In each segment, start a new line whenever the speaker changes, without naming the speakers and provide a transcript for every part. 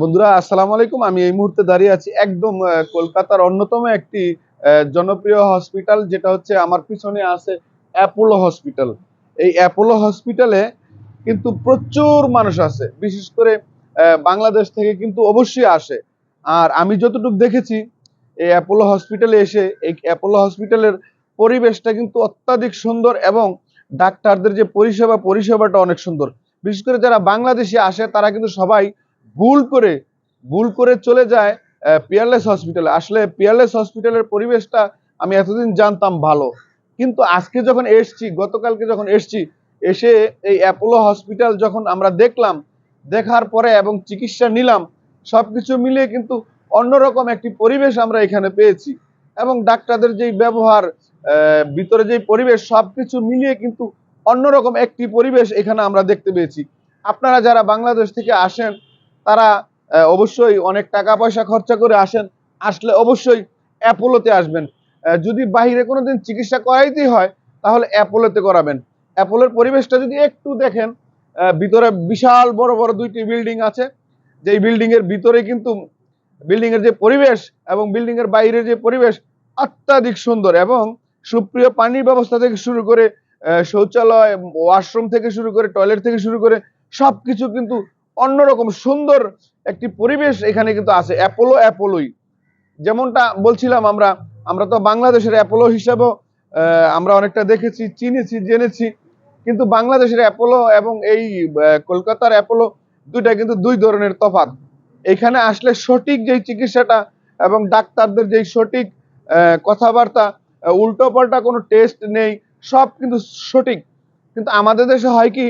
বন্ধুরা, আসসালামু আলাইকুম। আমি এই মুহূর্তে দাঁড়িয়ে আছি একদম কলকাতার অন্যতম একটি জনপ্রিয় হসপিটাল যেটা হচ্ছে আমার পিছনে আছে অ্যাপোলো হসপিটাল এই অ্যাপোলো হসপিটালে কিন্তু প্রচুর মানুষ আছে, বিশেষ করে বাংলাদেশ থেকে কিন্তু অবশ্যই আসে। আর আমি যতটুকু দেখেছি, এই অ্যাপোলো হসপিটালে এসে, এই অ্যাপোলো হসপিটালের পরিবেশটা কিন্তু অত্যাধিক সুন্দর এবং ডাক্তারদের যে পরিষেবা, পরিষেবাটা অনেক সুন্দর। বিশেষ করে যারা বাংলাদেশে আসে, তারা কিন্তু সবাই ভুল করে ভুল করে চলে যায় পিয়ারলেস হসপিটালে আসলে পিয়ারলেস হসপিটালের পরিবেশটা আমি এতদিন জানতাম ভালো। কিন্তু আজকে যখন এসছি, গতকালকে যখন এসছি, এসে এই অ্যাপোলো হসপিটাল যখন আমরা দেখলাম, দেখার পরে এবং চিকিৎসা নিলাম সব কিছু মিলিয়ে কিন্তু অন্যরকম একটি পরিবেশ আমরা এখানে পেয়েছি। এবং ডাক্তারদের যেই ব্যবহার ভিতরে যেই পরিবেশ সব কিছু মিলিয়ে কিন্তু অন্যরকম একটি পরিবেশ এখানে আমরা দেখতে পেয়েছি। আপনারা যারা বাংলাদেশ থেকে আসেন তারা অবশ্যই অনেক টাকা পয়সা খরচা করে আসেন, আসলে অবশ্যই অ্যাপোলোতে আসবেন। যদি বাইরে কোনোদিন চিকিৎসা করাইতেই হয়, তাহলে অ্যাপোলোতে করাবেন। অ্যাপোলোর পরিবেশটা যদি একটু দেখেন ভিতরে বিশাল বড় বড় দুইটি বিল্ডিং আছে। যেই বিল্ডিং এর ভিতরে কিন্তু বিল্ডিং এর যে পরিবেশ এবং বিল্ডিং এর বাইরে যে পরিবেশ অত্যাধিক সুন্দর এবং সুপ্রিয় পানির ব্যবস্থা থেকে শুরু করে শৌচালয়, ওয়াশরুম থেকে শুরু করে, টয়লেট থেকে শুরু করে সবকিছু কিন্তু অন্যরকম সুন্দর একটি পরিবেশ এখানে কিন্তু আছে, অ্যাপোলো অ্যাপোলোই। যেমনটা বলছিলাম আমরা আমরা তো বাংলাদেশের অ্যাপোলো হিসাবেও আমরা অনেকটা দেখেছি, চিনেছি, জেনেছি। কিন্তু বাংলাদেশের অ্যাপোলো এবং এই কলকাতার অ্যাপোলো দুইটা কিন্তু দুই ধরনের তফাৎ। এখানে আসলে সঠিক যেই চিকিৎসাটা এবং ডাক্তারদের যেই সঠিক কথাবার্তা উল্টো পাল্টা কোনো টেস্ট নেই, সব কিন্তু সঠিক। কিন্তু আমাদের দেশে হয় কি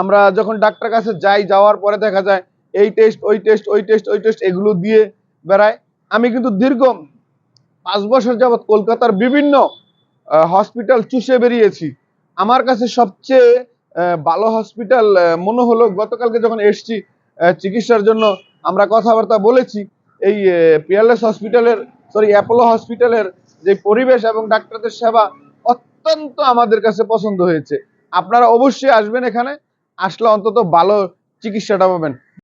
আমরা যখন ডাক্তার কাছে যাই, যাওয়ার পরে দেখা যায় এই টেস্ট ওই টেস্ট ওই টেস্ট ওই টেস্ট এগুলো দিয়ে বেড়ায়। আমি কিন্তু দীর্ঘ পাঁচ বছর যাবৎ কলকাতার বিভিন্ন হসপিটাল চুষে বেরিয়েছি। আমার কাছে সবচেয়ে ভালো হসপিটাল মনে হলো গতকালকে যখন এসছি চিকিৎসার জন্য আমরা কথাবার্তা বলেছি, এই পিয়ারলেস হসপিটালের সরি অ্যাপোলো হসপিটালের যে পরিবেশ এবং ডাক্তারদের সেবা অত্যন্ত আমাদের কাছে পছন্দ হয়েছে। আপনারা অবশ্যই আসবেন এখানে। আসলে অন্তত ভালো চিকিৎসাটা পাবেন।